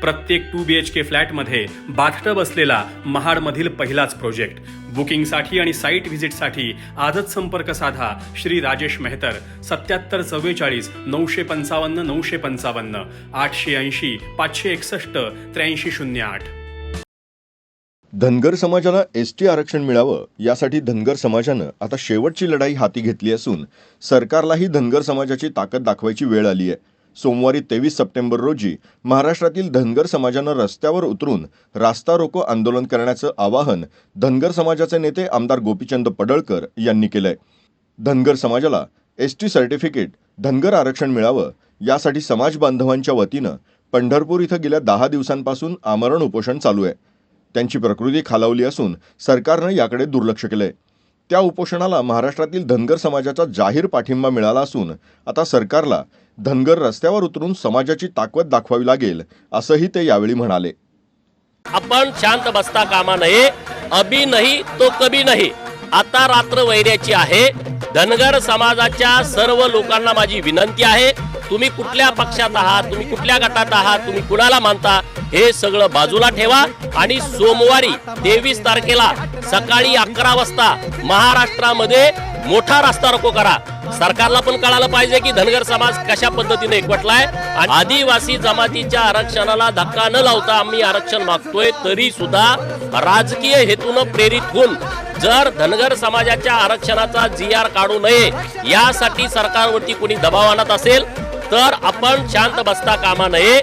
प्रत्येक to B H के फ्लॅटमध्ये bathtub असलेला महाडमधील पहिलाच प्रोजेक्ट बुकिंगसाठी आणि साईट व्हिजिटसाठी आजच संपर्क साधा श्री राजेश मेहतर. सत्याहत्तर चव्वेचाळीस नऊशे पंचावन्न नऊशे पंचावन्न आठशे ऐंशी पाचशे एकसष्ट त्र्याऐंशी शून्य आठ. धनगर समाजाला एस टी आरक्षण मिळावं यासाठी धनगर समाजानं आता शेवटची लढाई हाती घेतली असून सरकारलाही धनगर समाजाची ताकद दाखवायची वेळ आली आहे सोमवारी तेवीस सप्टेंबर रोजी महाराष्ट्रातील धनगर समाजानं रस्त्यावर उतरून रास्ता रोको आंदोलन करण्याचं आवाहन धनगर समाजाचे नेते आमदार गोपीचंद पडळकर यांनी केलंय. धनगर समाजाला एस टी सर्टिफिकेट धनगर आरक्षण मिळावं यासाठी समाज बांधवांच्या वतीनं पंढरपूर इथं गेल्या दहा दिवसांपासून आमरण उपोषण चालू आहे. त्यांची प्रकृती खालावली असून सरकारनं याकडे दुर्लक्ष केलंय. त्या उपोषणाला महाराष्ट्रातील धनगर समाजाचा जाहीर पाठिंबा मिळाला असून आता सरकारला धनगर रस्त्यावर उतरून समाजाची ताकद दाखवावी लागेल असंही ते यावेळी म्हणाले. आपण शांत बसता कामा नये अभी नाही तो कभी नाही. आता रात्र वैऱ्याची आहे. धनगर समाजाच्या सर्व लोकांना माझी विनंती आहे तुम्ही कुठल्या पक्षात आहात तुम्ही कुठल्या गटात आहात तुम्ही कुणाला मानता हे सगळं बाजूला ठेवा. आणि सोमवारी तेवीस तारखेला सकाळी अकरा वाजता महाराष्ट्रामध्ये मोठा रस्ता रोको करा. सरकारला पण कळालं पाहिजे की धनगर समाज कशा पद्धतीने एकवटलाय. आणि आदिवासी जमातीच्या आरक्षणाला धक्का न लावता आम्ही आरक्षण मागतोय तरी सुद्धा राजकीय हेतून प्रेरित होऊन जर धनगर समाजाच्या आरक्षणाचा जी आर काढू नये यासाठी सरकारवरती कोणी दबाव आणत असेल तर आपण शांत बसता कामा नये.